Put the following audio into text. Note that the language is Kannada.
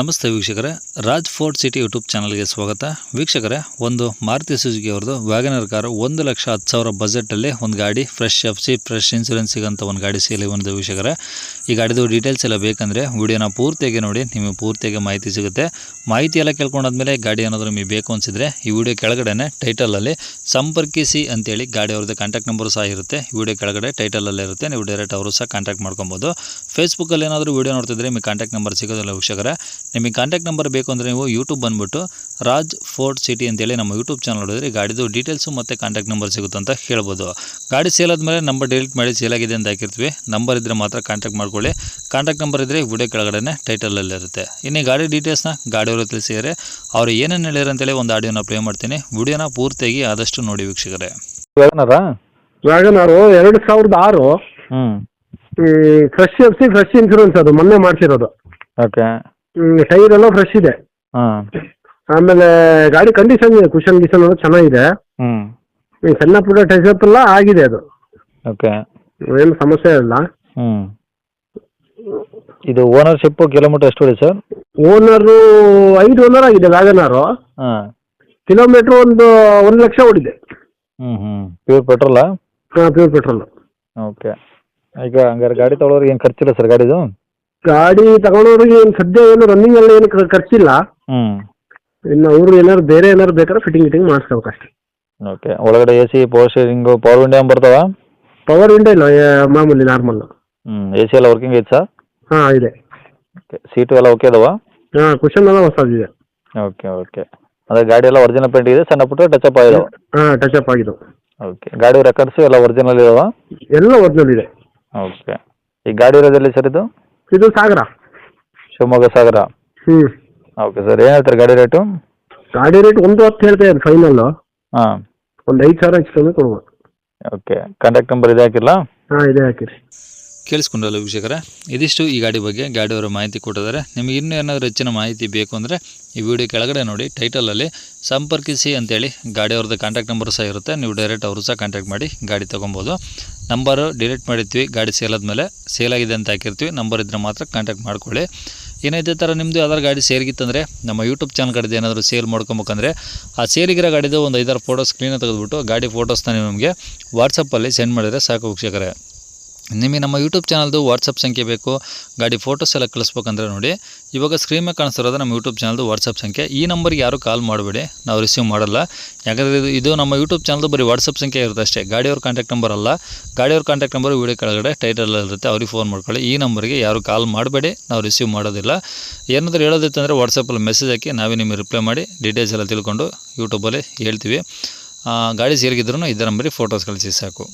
ನಮಸ್ತೆ ವೀಕ್ಷಕರೇ, ರಾಜ್ ಫೋರ್ಟ್ ಸಿಟಿ ಯೂಟ್ಯೂಬ್ ಚಾನಲ್ಗೆ ಸ್ವಾಗತ. ವೀಕ್ಷಕರೇ, ಒಂದು ಮಾರುತಿ ಸುಜುಕಿ ಅವ್ರದ್ದು ವ್ಯಾಗನರ್ ಕಾರು ಒಂದು ಲಕ್ಷ ಹತ್ತು ಸಾವಿರ ಬಜೆಟಲ್ಲಿ ಒಂದು ಗಾಡಿ fresh F C fresh insurance ಸಿಗೋಂಥ ಒಂದು ಗಾಡಿ ಸೇಲಿ ಒಂದು ವೀಕ್ಷಕರೇ. ಈ ಗಾಡಿದು ಡೀಟೇಲ್ಸ್ ಎಲ್ಲ ಬೇಕಂದರೆ ವಿಡಿಯೋನ ಪೂರ್ತಿಯಾಗಿ ನೋಡಿ, ನಿಮಗೆ ಪೂರ್ತಿಯಾಗಿ ಮಾಹಿತಿ ಸಿಗುತ್ತೆ. ಮಾಹಿತಿ ಎಲ್ಲ ಕೇಳ್ಕೊಂಡಾದ್ಮೇಲೆ ಗಾಡಿ ಏನಾದರೂ ನಿಮಗೆ ಬೇಕು ಅನಿಸಿದ್ರೆ ಈ ವಿಡಿಯೋ ಕೆಳಗಡೆನೆ ಟೈಟಲಲ್ಲಿ ಸಂಪರ್ಕಿಸಿ ಅಂತೇಳಿ ಗಾಡಿ ಅವ್ರದ್ದು ಕಾಂಟ್ಯಾಕ್ಟ್ ನಂಬರು ಸಹ ಇರುತ್ತೆ. ಈ ವಿಡಿಯೋ ಕೆಳಗಡೆ ಟೈಟಲಲ್ಲೇ ಇರುತ್ತೆ, ನೀವು ಡೈರೆಕ್ಟ್ ಅವರು ಸಹ ಕಾಂಟ್ಯಾಕ್ಟ್ ಮಾಡ್ಕೊಬೋದು. ಫೇಸ್ಬುಕ್ಕಲ್ಲಿ ಏನಾದರೂ ವೀಡಿಯೋ ನೋಡ್ತಿದ್ರೆ ನಿಮಗೆ ಕಾಂಟ್ಯಾಕ್ಟ್ ನಂಬರ್ ಸಿಗೋದಿಲ್ಲ ವೀಕ್ಷಕರೇ. ನಿಮಗೆ ಕಾಂಟ್ಯಾಕ್ಟ್ ನಂಬರ್ ಬೇಕು ಅಂದರೆ ನೀವು ಯೂಟ್ಯೂಬ್ ಬಂದುಬಿಟ್ಟು ರಾಜ್ ಫೋರ್ಟ್ ಸಿಟಿ ಅಂತೇಳಿ ನಮ್ಮ ಯೂಟ್ಯೂಬ್ ಚಾನಲ್ ನೋಡಿದ್ರೆ ಗಾಡಿದು ಡೀಟೇಲ್ಸು ಮತ್ತು ಕಾಂಟ್ಯಾಕ್ಟ್ ನಂಬರ್ ಸಿಗುತ್ತೆ ಅಂತ ಹೇಳ್ಬೋದು. ಗಾಡಿ ಸೇಲ್ ಆದಮೇಲೆ ನಂಬರ್ ಡಿಲೀಟ್ ಮಾಡಿ ಸೇಲ್ ಆಗಿದೆ ಅಂತ ಹಾಕಿರ್ತೀವಿ. ನಂಬರ್ ಇದ್ದರೆ ಮಾತ್ರ ಕಾಂಟ್ಯಾಕ್ಟ್ ಮಾಡ್ಕೊಳ್ಳಿ. ಕಾಂಟ್ಯಾಕ್ಟ್ ನಂಬರ್ ಇದ್ದರೆ ವಿಡಿಯೋ ಕೆಳಗಡೆ ಟೈಟಲಲ್ಲಿರುತ್ತೆ ಇನ್ನು ಗಾಡಿ ಡೀಟೇಲ್ಸ್ನ ಗಾಡಿಯವರು ತಿಳಿಸಿದರೆ ಅವರು ಏನೇನು ಹೇಳ್ಯಾರ ಅಂತೇಳಿ ಒಂದು ಆಡಿಯೋನ ಪ್ಲೇ ಮಾಡ್ತೀನಿ. ವಿಡಿಯೋನ ಪೂರ್ತಿಯಾಗಿ ಆದಷ್ಟು ನೋಡಿ ವೀಕ್ಷಕರೇ. ವ್ಯಾಗನರಾ ಎರಡು ಸಾವಿರದ ಆರು. ಹ್ಞೂ fresh F C fresh insurance ಅದು ಮೊನ್ನೆ ಮಾಡಿಸಿರೋದು. ಓಕೆ ಟೈರ್ ಎಲ್ಲ ಫ್ರೆಶ್ ಇದೆ. ಹಾಂ. ಆಮೇಲೆ ಗಾಡಿ ಕಂಡೀಷನ್ ಇದೆ ಕುಶನ್ ಗಿಶನ್ ಎಲ್ಲ ಚೆನ್ನಾಗಿದೆ. ಹ್ಞೂ ಈ ಸಣ್ಣ ಪುಟ್ಟ ಟಚಪ್ ಎಲ್ಲ ಆಗಿದೆ ಅದು. ಓಕೆ ಏನು ಸಮಸ್ಯೆ ಇಲ್ಲ. ಹ್ಞೂ ಇದು ಓನರ್ಶಿಪ್ ಕಿಲೋಮೀಟರ್ ಎಷ್ಟು ಇದೆ ಸರ್? ಓನರು ಐದು ಓನರ್ ಆಗಿದೆ ವ್ಯಾಗನಾರು ಹಾಂ. ಕಿಲೋಮೀಟ್ರ್ ಒಂದು ಒಂದು ಲಕ್ಷ ಓಡಿದೆ ಹ್ಞೂ ಹ್ಞೂ ಪ್ಯೂರ್ ಪೆಟ್ರೋಲಾ ಹಾಂ ಪ್ಯೂರ್ ಪೆಟ್ರೋಲ್ ಓಕೆ ಈಗ ಹಂಗಾರೆ ಗಾಡಿ ತೊಗೊಳೋರಿಗೆ ಏನು ಖರ್ಚಿಲ್ಲ ಸರ್ ಗಾಡಿದು? ಗಾಡಿ ತಗೊಳ್ಳೋರಿಗೆ ಏನು ಸದ್ಯ ಏನು ರನ್ನಿಂಗ್ ಎಲ್ಲ ಏನು ಖರ್ಚಿಲ್ಲ. ಹ್ಮ್. ಇನ್ನು ಅವರು ಏನಾದ್ರು ಬೇರೆ ಏನಾದ್ರು ಬೇಕಾದ್ರೆ ಫಿಟ್ಟಿಂಗ್ ಗಿಟಿಂಗ್ ಮಾಡಿಸ್ಬೇಕು ಅಷ್ಟೇ. ಓಕೆ ಒಳಗಡೆ A C power steering power window ಬರ್ತಾವ? ಪವರ್ ವಿಂಡೋ ಇಲ್ಲ ಏ, ಮಾಮೂಲಿ ನಾರ್ಮಲ್ ಹ್ಮ್ ಎ ಸಿ ಎಲ್ಲ ವರ್ಕಿಂಗ್ ಐತೆ? ಸರ್ ಹಾ ಇದೆ. ಓಕೆ ಸೀಟು ಎಲ್ಲ ಓಕೆ ಅದಾವ? ಹಾ ಕುಶನ್ ಎಲ್ಲ ಹೊಸದಿದೆ. ಓಕೆ ಓಕೆ ಅದೇ ಗಾಡಿ ಎಲ್ಲ ಒರಿಜಿನಲ್ ಪೇಂಟ್ ಇದೆ ಸಣ್ಣ ಪುಟ್ಟ ಟಚ್ ಅಪ್ ಆಗಿದೆ ಹಾ ಟಚ್ ಅಪ್ ಆಗಿದೆ ಓಕೆ ಗಾಡಿ ರೆಕಾರ್ಡ್ಸ್ ಎಲ್ಲ ಒರಿಜಿನಲ್ ಇದಾವ? ಎಲ್ಲ ಒರಿಜಿನಲ್ ಇದೆ. ಓಕೆ. ಈ ಗಾಡಿ ಇರೋದೆಲ್ಲಿ ಸರ್ ಇದು? ಇದು ಸಾಗರ. ಶಿವಮೊಗ್ಗ ಸಾಗರ? ಹ್ಮ್. ಓಕೆ ಸರ್ ಏನು ಹೇಳ್ತಾರೆ ಗಾಡಿ ರೇಟು? ಗಾಡಿ ರೇಟ್ ಒಂದು ಹತ್ತು ಹೇಳ್ತಾ ಇದ್ದಾರೆ ಫೈನಲ್ಲು ಹಾಂ. ಒಂದು ಐದು ಸಾವಿರ ಹೆಚ್ಚು ಕಮ್ಮಿ ಕೊಡ್ಬೋದು ಓಕೆ. ಕಾಂಟ್ಯಾಕ್ಟ್ ನಂಬರ್ ಇದೆ ಹಾಕಿಲ್ಲ? ಹಾಂ ಇದೆ ಹಾಕಿರಿ. ಕೇಳಿಸ್ಕೊಂಡಲ್ಲ ವೀಕ್ಷಕರ? ಇದಿಷ್ಟು ಈ ಗಾಡಿ ಬಗ್ಗೆ ಗಾಡಿಯವರ ಮಾಹಿತಿ ಕೊಟ್ಟಿದ್ದಾರೆ. ನಿಮಗೆ ಇನ್ನೂ ಏನಾದರೂ ಹೆಚ್ಚಿನ ಮಾಹಿತಿ ಬೇಕು ಅಂದರೆ ಈ ವಿಡಿಯೋ ಕೆಳಗಡೆ ನೋಡಿ ಟೈಟಲಲ್ಲಿ ಸಂಪರ್ಕಿಸಿ ಅಂತೇಳಿ ಗಾಡಿಯವ್ರದ್ದು ಕಾಂಟ್ಯಾಕ್ಟ್ ನಂಬರ್ ಸಹ ಇರುತ್ತೆ. ನೀವು ಡೈರೆಕ್ಟ್ ಅವರು ಸಹ ಕಾಂಟ್ಯಾಕ್ಟ್ ಮಾಡಿ ಗಾಡಿ ತೊಗೊಬೋದು. ನಂಬರು ಡಿಲೀಟ್ ಮಾಡಿರ್ತೀವಿ, ಗಾಡಿ ಸೇಲ್ ಆದಮೇಲೆ ಸೇಲ್ ಆಗಿದೆ ಅಂತ ಹಾಕಿರ್ತೀವಿ. ನಂಬರ್ ಇದ್ದರೆ ಮಾತ್ರ ಕಾಂಟ್ಯಾಕ್ಟ್ ಮಾಡ್ಕೊಳ್ಳಿ. ಏನೈತೆ ಥರ ನಿಮ್ಮದು ಯಾವ್ದಾರು ಗಾಡಿ ಸೇರಿಗಿತ್ತಂದರೆ ನಮ್ಮ ಯೂಟ್ಯೂಬ್ ಚಾನಲ್ ಕಡೆದು ಏನಾದರೂ ಸೇಲ್ ಮಾಡ್ಕೊಬೇಕಂದ್ರೆ ಆ ಸೇರಿಗಿರೋ ಗಾಡಿದು ಒಂದು ಐದಾರು ಫೋಟೋಸ್ ಕ್ಲೀನಾಗಿ ತೆಗೆದುಬಿಟ್ಟು ಗಾಡಿ ಫೋಟೋಸ್ನ ನಮಗೆ ವಾಟ್ಸಪ್ಪಲ್ಲಿ ಸೆಂಡ್ ಮಾಡಿದರೆ ಸಾಕು ವೀಕ್ಷಕರೇ. ನಿಮಗೆ ನಮ್ಮ ಯೂಟ್ಯೂಬ್ ಚಾನಲ್ದು ವಾಟ್ಸಪ್ ಸಂಖ್ಯೆ ಬೇಕು. ಗಾಡಿ ಫೋಟೋಸ್ ಎಲ್ಲ ಕಳಿಸ್ಬೇಕಂದ್ರೆ ನೋಡಿ. ಇವಾಗ ಸ್ಕ್ರೀನ್ ಮೇಲೆ ಕಾಣಿಸ್ತಿರೋದು ನಮ್ಮ ಯೂಟ್ಯೂಬ್ ಚಾನಲ್ದು ವಾಟ್ಸಪ್ ಸಂಖ್ಯೆ. ಈ ನಂಬರ್ಗೆ ಯಾರು ಕಾಲ್ ಮಾಡಬೇಡಿ. ನಾವು ರಿಸೀವ್ ಮಾಡಲ್ಲ. ಯಾಕಂದರೆ ಇದು ಇದು ನಮ್ಮ ಯೂಟ್ಯೂಬ್ ಚಾನಲ್ದು ಬರೀ ವಾಟ್ಸಪ್ ಸಂಖ್ಯೆ ಇರುತ್ತೆ ಅಷ್ಟೇ. ಗಾಡಿಯವ್ರ ಕಾಂಟ್ಯಾಕ್ಟ್ ನಂಬರ್ ಅಲ್ಲ. ಗಾಡಿಯವ್ರ ಕಾಂಟ್ಯಾಕ್ಟ್ ನಂಬರ್ ವೀಡಿಯೋ ಕೆಳಗಡೆ ಟೈಟಲ್ ಇರುತ್ತೆ. ಅವ್ರಿಗೆ ಫೋನ್ ಮಾಡ್ಕೊಳ್ಳಿ. ಈ ನಂಬರ್ಗೆ ಯಾರು ಕಾಲ್ ಮಾಡಬೇಡಿ. ನಾವು ರಿಸೀವ್ ಮಾಡೋದಿಲ್ಲ. ಏನಾದರೂ ಹೇಳೋದಿತ್ತಂದರೆ ವಾಟ್ಸಪ್ಪಲ್ಲಿ ಮೆಸೇಜ್ ಹಾಕಿ ನಾವೇ ನಿಮಗೆ ರಿಪ್ಲೈ ಮಾಡಿ ಡೀಟೇಲ್ಸ್ ಎಲ್ಲ ತಿಳ್ಕೊಂಡು ಯೂಟ್ಯೂಬಲ್ಲಿ ಹೇಳ್ತೀವಿ. ಗಾಡಿ ಸೇರಿಗಿದ್ರೂ ಇದೇ ನಂಬರಿಗೆ ಫೋಟೋಸ್ ಕಳಿಸಿ ಸಾಕು.